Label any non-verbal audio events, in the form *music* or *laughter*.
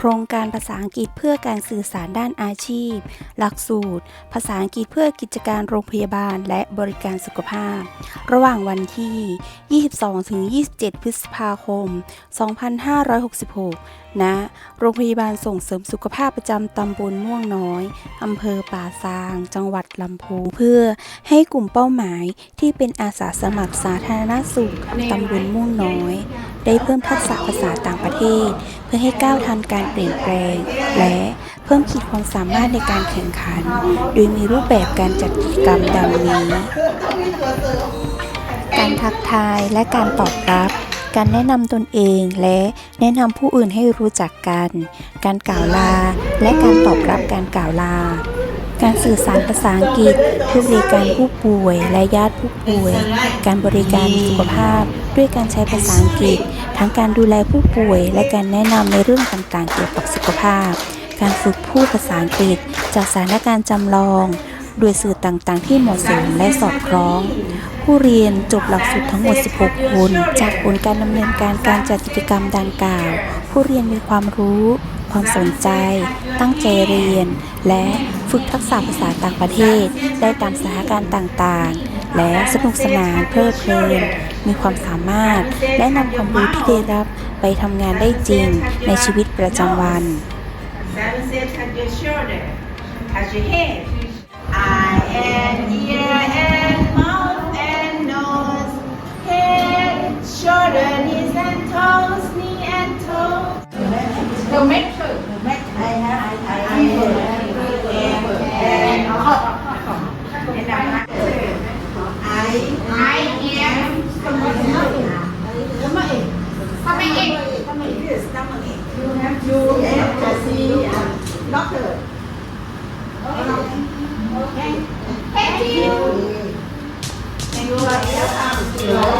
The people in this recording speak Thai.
โครงการภาษาอังกฤษเพื่อการสื่อสารด้านอาชีพ หลักสูตร ภาษาอังกฤษเพื่อกิจการโรงพยาบาลและบริการสุขภาพ ระหว่างวันที่ 22-27 พฤษภาคม 2566 ณโรงพยาบาลส่งเสริมสุขภาพประจำตำบลม่วงน้อยอำเภอป่าซาง จังหวัดลำพูนเพื่อให้กลุ่มเป้าหมายที่เป็นอาสาสมัครสาธารณสุขตำบลม่วงน้อย ได้เพิ่มทักษะภาษาต่างประเทศ เพื่อให้ก้าวทันการเปลี่ยนแปลง และเพิ่มขีดความสามารถในการแข่งขัน โดยมีรูปแบบการจัดกิจกรรมดังนี้ การทักทายและการตอบรับ การแนะนำตนเองและแนะนำผู้อื่นให้รู้จักกัน การกล่าวลา และการตอบรับการกล่าวลา การสื่อสารภาษาอังกฤษเพื่อบริการผู้ป่วยและญาติผู้ป่วย การบริการสุขภาพ ด้วยการใช้ภาษาอังกฤษ ทั้งการดูแลผู้ป่วย และการแนะนำในเรื่องต่างๆ เกี่ยวกับสุขภาพ การฝึกพูดภาษาอังกฤษ จากสถานการณ์จำลอง โดยสื่อต่างๆ ที่เหมาะสมและสอดคล้อง ผู้เรียนจบหลักสูตรทั้งหมด 16 คน จากผลการดำเนินการการจัดกิจกรรมดังกล่าว ผู้เรียนมีความรู้ ความสนใจ ตั้งใจเรียน และฝึกทักษะภาษาต่างประเทศ ได้ตามสถานการณ์ต่างๆ และสนุกสนานเพลิดเพลิน มีความสามารถ และนำความรู้ที่ได้รับไปทำงานได้จริงในชีวิตประจำวัน Seven says touch your shoulder, touch your head. And ear and mouth and nose, head, shoulder, knees and toes, knee and toes. Make 你 *laughs*